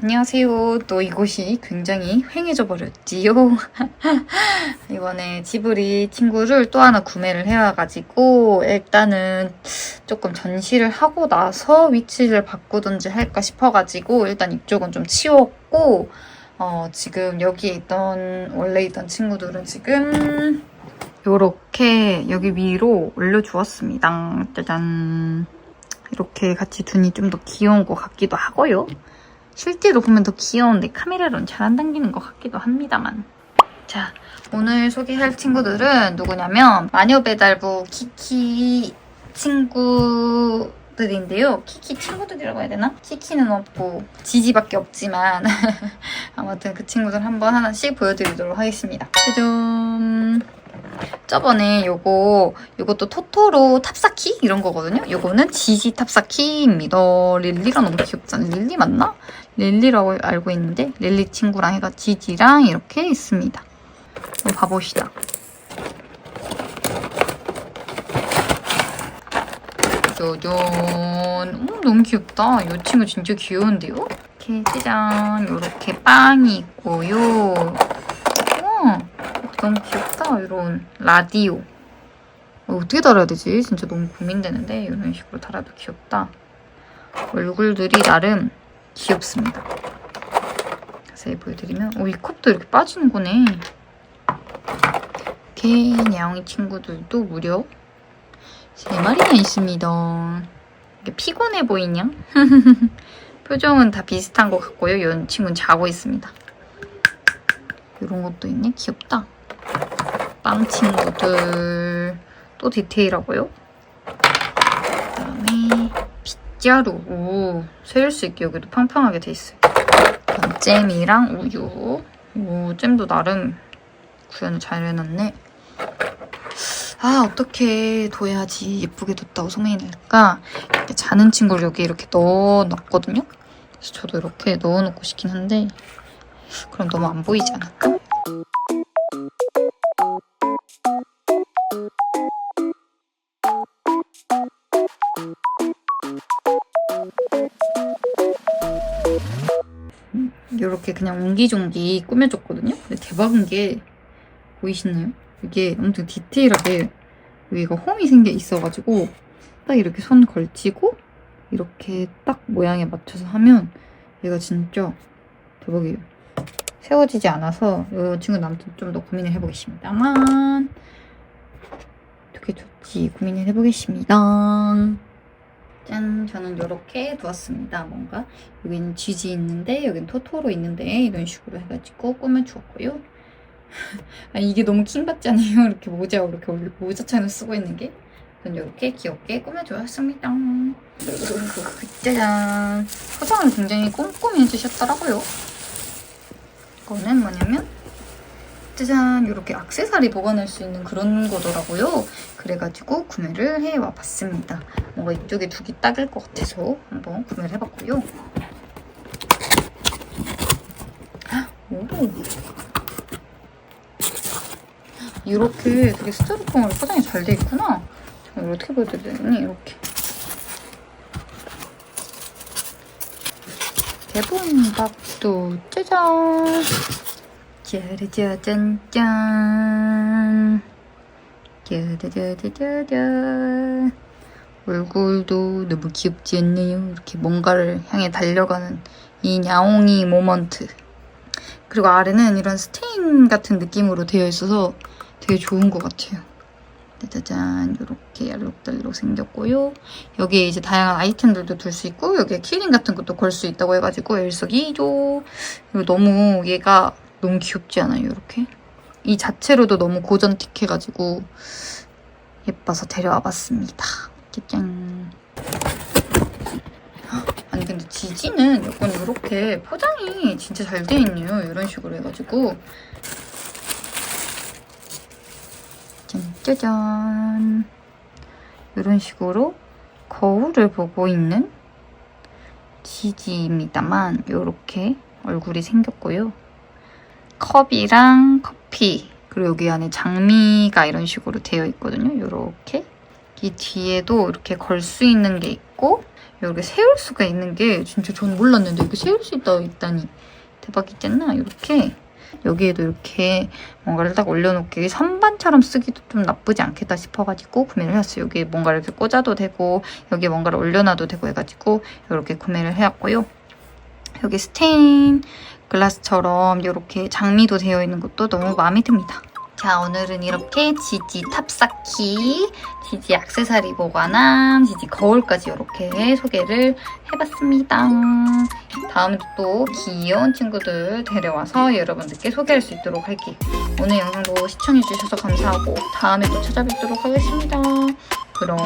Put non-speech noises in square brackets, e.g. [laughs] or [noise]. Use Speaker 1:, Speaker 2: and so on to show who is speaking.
Speaker 1: 안녕하세요. 또 이곳이 굉장히 휑해져 버렸지요. [laughs] 이번에 지브리 친구를 또 하나 구매를 해와가지고 일단은 조금 전시를 하고 나서 위치를 바꾸든지 할까 싶어가지고 일단 이쪽은 좀 치웠고 어, 지금 여기에 있던 원래 있던 친구들은 지금 요렇게 여기 위로 올려주었습니다. 짜잔. 이렇게 같이 두니 좀더 귀여운 것 같기도 하고요. 실제로 보면 더 귀여운데 카메라로는 잘 안 당기는 것 같기도 합니다만. 자, 오늘 소개할 친구들은 누구냐면 마녀배달부 키키 친구 들인데요. 키키 친구들이라고 해야 되나? 키키는 없고 지지밖에 없지만 [laughs] 아무튼 그 친구들 한번 하나씩 보여드리도록 하겠습니다. 짜잔! 저번에 요거 요것도 토토로 탑사키 이런 거거든요. 요거는 지지 탑사키입니다. 릴리가 너무 귀엽잖아요. 릴리 맞나? 릴리라고 알고 있는데 릴리 친구랑 해가 지지랑 이렇게 있습니다. 한번 봐봅시다. 짜잔. 음, 너무 귀엽다. 이 친구 진짜 귀여운데요? 이렇게 짜잔. 이렇게 빵이 있고요. 너무 귀엽다. 이런 라디오. 어, 어떻게 달아야 되지? 진짜 너무 고민되는데 이런 식으로 달아도 귀엽다. 얼굴들이 나름 귀엽습니다. 자세히 보여드리면 오, 이 컵도 이렇게 빠지는 거네. 이렇게 야옹이 친구들도 무려 세 마리나 있습니다. 이게 피곤해 보이냐? [laughs] 표정은 다 비슷한 것 같고요. 이 친구는 자고 있습니다. 이런 것도 있네. 귀엽다. 빵 친구들 또 디테일하고요. 그다음에 빗자루 오 세울 수 있게 여기도 팡팡하게 돼 있어요. 잼이랑 우유 오 잼도 나름 구현을 잘 해놨네. 아 어떻게 둬야지 예쁘게 뒀다고 소문이 날까? 이렇게 자는 친구를 여기 이렇게 넣어놨거든요. 그래서 저도 이렇게 넣어놓고 싶긴 한데 그럼 너무 안 보이지 않을까? 이렇게 그냥 옹기종기 꾸며줬거든요. 근데 대박인 게 보이시나요? 이게 엄청 디테일하게 여기가 홈이 생겨 있어가지고 딱 이렇게 손 걸치고 이렇게 딱 모양에 맞춰서 하면 얘가 진짜 대박이에요. 세워지지 않아서 이 친구는 아무튼 좀더 고민을 해보겠습니다만 어떻게 좋지 고민을 해보겠습니다. 짠! 저는 이렇게 두었습니다. 뭔가 여기는 쥐지 있는데 여기는 토토로 있는데 이런 식으로 해가지고 꾸며 주었고요. [laughs] 아, 이게 너무 킹 같지 않아요? [laughs] 이렇게 모자 이렇게 올리- 모자처럼 쓰고 있는 게. 전 이렇게 귀엽게 꾸며 주었습니다. 그리고 짜잔! 포장을 굉장히 꼼꼼히 해주셨더라고요. 이거는 뭐냐면 짜잔! 이렇게 악세사리 보관할 수 있는 그런 거더라고요. 그래가지고 구매를 해와 봤습니다. 뭔가 이쪽에 두기 딱일 것 같아서 한번 구매를 해봤고요. 오. 이렇게 되게 스티로폼으로 포장이 잘 돼 있구나. 잠깐 이거 어떻게 보여드려야 되니? 이렇게. 대본박도 짜잔. 짜르짜짠짠. 짜자자자자자. 얼굴도 너무 귀엽지 않나요? 이렇게 뭔가를 향해 달려가는 이 야옹이 모먼트. 그리고 아래는 이런 스테인 같은 느낌으로 되어 있어서 되게 좋은 것 같아요. 짜자잔 이렇게 알록달록 생겼고요. 여기에 이제 다양한 아이템들도 둘 수 있고 여기에 키링 같은 것도 걸 수 있다고 해가지고 일석이조 그리고 너무 얘가 너무 귀엽지 않아요? 이렇게 이 자체로도 너무 고전틱해가지고 예뻐서 데려와 봤습니다. 짜잔 아니 근데 지지는 약간 이렇게 포장이 진짜 잘 돼 있네요. 이런 식으로 해가지고 짜잔 이런 식으로 거울을 보고 있는 지지입니다만 이렇게 얼굴이 생겼고요. 컵이랑 커피 그리고 여기 안에 장미가 이런 식으로 되어 있거든요. 이렇게 이 뒤에도 이렇게 걸 수 있는 게 있고 이렇게 세울 수가 있는 게 진짜 전 몰랐는데 이렇게 세울 수 있다 있다니 대박이잖아 이렇게 여기에도 이렇게 뭔가를 딱 올려놓기 선반처럼 쓰기도 좀 나쁘지 않겠다 싶어가지고 구매를 해왔어요. 여기 뭔가를 이렇게 꽂아도 되고 여기에 뭔가를 올려놔도 되고 해가지고 이렇게 구매를 해왔고요. 여기 스테인 글라스처럼 이렇게 장미도 되어 있는 것도 너무 마음에 듭니다. 자 오늘은 이렇게 지지 탑쌓기, 지지 액세서리 보관함, 지지 거울까지 이렇게 소개를 해봤습니다. 다음에도 또 귀여운 친구들 데려와서 여러분들께 소개할 수 있도록 할게요. 오늘 영상도 시청해주셔서 감사하고 다음에 또 찾아뵙도록 하겠습니다. 그럼